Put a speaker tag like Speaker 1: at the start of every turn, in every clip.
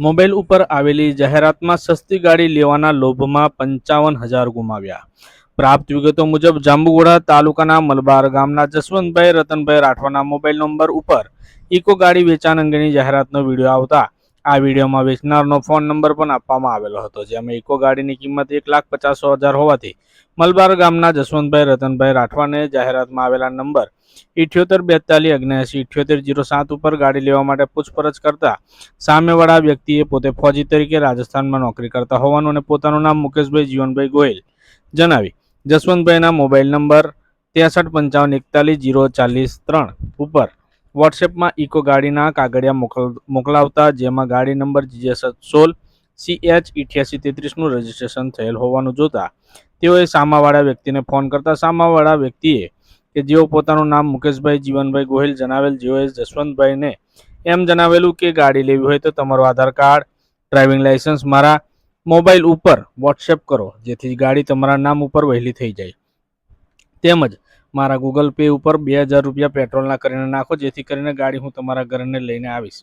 Speaker 1: Mobile ઉપર આવેલી જાહેરાતમાં સસ્તી ગાડી લેવાના લોભમાં પંચાવન હજાર ગુમાવ્યા. પ્રાપ્ત વિગતો મુજબ જાંબુગોડા તાલુકાના મલબાર ગામના જસવંતભાઈ, રતનભાઈ રાઠવાના મોબાઈલ નંબર ઉપર ઇકો ગાડી વેચાણ અંગેની જાહેરાતનો વીડિયો આવતા આ વિડીયોમાં વેચનારનો ફોન નંબર પણ આપવામાં આવેલો હતો, જેમાં ઇકો ગાડીની કિંમત એક લાખ પચાસ હજાર હોવાથી મલબાર ગામના જસવંતભાઈ, રતનભાઈ રાઠવાને જાહેરાતમાં આવેલા નંબર ઇઠ્યોતેર બેતાલીસ અગ્નેસી ઇઠ્યોતેર જીરો સાત ઉપર ગાડી લેવા માટે પૂછપરછ કરતા સામેવાળા વ્યક્તિએ પોતે ફોજી તરીકે રાજસ્થાનમાં નોકરી કરતા હોવાનું અને પોતાનું નામ મુકેશભાઈ જીવનભાઈ ગોયલ જણાવી. જસવંતભાઈના મોબાઈલ નંબર ત્રેસઠ પંચાવન એકતાલીસ જીરો ચાલીસ ત્રણ ઉપર વોટ્સએપમાં ઇકો ગાડીના કાગળિયા મોકલ, મોકલાવતા, જેમાં ગાડી નંબર જીએસ સોળ સી એચ ઇઠ્યાસી તેત્રીસનું રજીસ્ટ્રેશન થયેલ હોવાનું જોતા તેઓએ સામાવાળા વ્યક્તિને ફોન કરતા સામાવાળા વ્યક્તિએ કે જેઓ પોતાનું નામ મુકેશભાઈ, જીવનભાઈ ગોહિલ જણાવેલ, જેઓએ જસવંતભાઈને એમ જણાવેલું કે ગાડી લેવી હોય તો તમારું આધાર કાર્ડ, ડ્રાઇવિંગ લાઇસન્સ, મારા મોબાઈલ ઉપર વોટ્સએપ કરો, જેથી ગાડી તમારા નામ ઉપર વહેલી થઈ જાય. તેમજ મારા ગૂગલ પે ઉપર બે હજાર રૂપિયા પેટ્રોલના કરીને નાખો, જેથી કરીને ગાડી હું તમારા ઘરને લઈને આવીશ.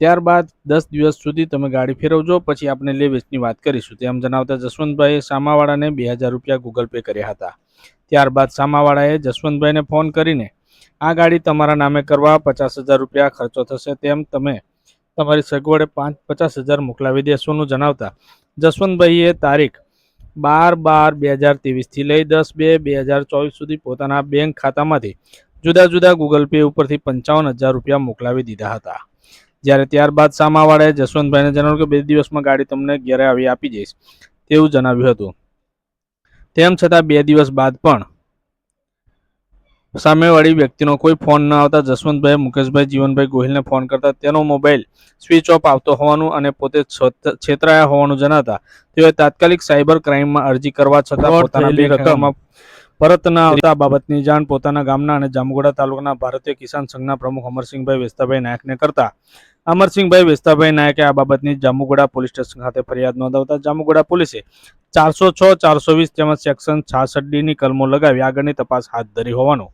Speaker 1: ત્યારબાદ દસ દિવસ સુધી તમે ગાડી ફેરવજો, પછી આપણે લે વેચની વાત કરીશું. તેમ જણાવતા જસવંતભાઈએ સામાવાળાને બે હજાર રૂપિયા ગૂગલ પે કર્યા હતા. ત્યારબાદ સામાવાળાએ જસવંતભાઈને ફોન કરીને, આ ગાડી તમારા નામે કરવા પચાસ હજાર રૂપિયા ખર્ચો થશે તેમ તમે તમારી સગવડે પાંચ પચાસ હજાર મોકલાવી દેશોનું જણાવતા. જસવંતભાઈએ તારીખ બાર બાર બે હજાર ત્રેવીસથી લઈ દસ બે બે હજાર ચોવીસ સુધી પોતાના બેંક ખાતામાંથી જુદા જુદા ગૂગલ પે ઉપરથી પંચાવન હજાર રૂપિયા મોકલાવી દીધા હતા. જ્યારે ત્યારબાદ સામાવાળાએ જસવંતભાઈને જણાવ્યું કે બે દિવસમાં ગાડી તમને ઘેરે આવી આપી જઈશ તેવું જણાવ્યું હતું. તેમ છતાં બે દિવસ બાદ પણ સામેવાળી વ્યક્તિનો કોઈ ફોન ન આવતા જસવંતભાઈ મુકેશભાઈ જીવનભાઈ ગોહિલને ફોન કરતા તેનો મોબાઈલ સ્વિચ ઓફ આવતો હોવાનું અને પોતે છેતરાયા હોવાનું જણાતા તેઓએ તાત્કાલિક સાયબર ક્રાઇમમાં અરજી કરવા છતાં પોતાના બે રકમ પરત ન આવતા બાબતની જાણ પોતાના ગામના અને જામગોડા તાલુકાના ભારતીય કિસાન સંઘના પ્રમુખ અમરસિંહભાઈ વેસ્તાભાઈ નાયકને કરતા અમરસિંહભાઈ વેસ્તાભાઈ નાયકે આ બાબતની જામુગોડા પોલીસ સ્ટેશન ખાતે ફરિયાદ નોંધાવતા જામુગોડા પોલીસે ચારસો છ, ચારસો વીસ તેમજ સેક્શન છાસઠ ડીની કલમો લગાવી આગળની તપાસ હાથ ધરી હોવાનું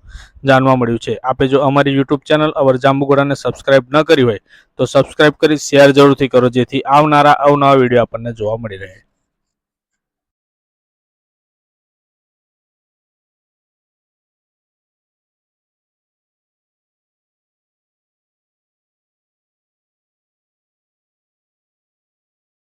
Speaker 1: જાણવા મળ્યું છે. આપે જો અમારી યુટ્યુબ ચેનલ અવર જાંબુગોડાને સબસ્ક્રાઇબ ન કરી હોય તો સબસ્ક્રાઇબ કરી શેર જરૂરથી કરો જેથી આવનારા અવનવા વીડિયો આપણને જોવા મળી રહે.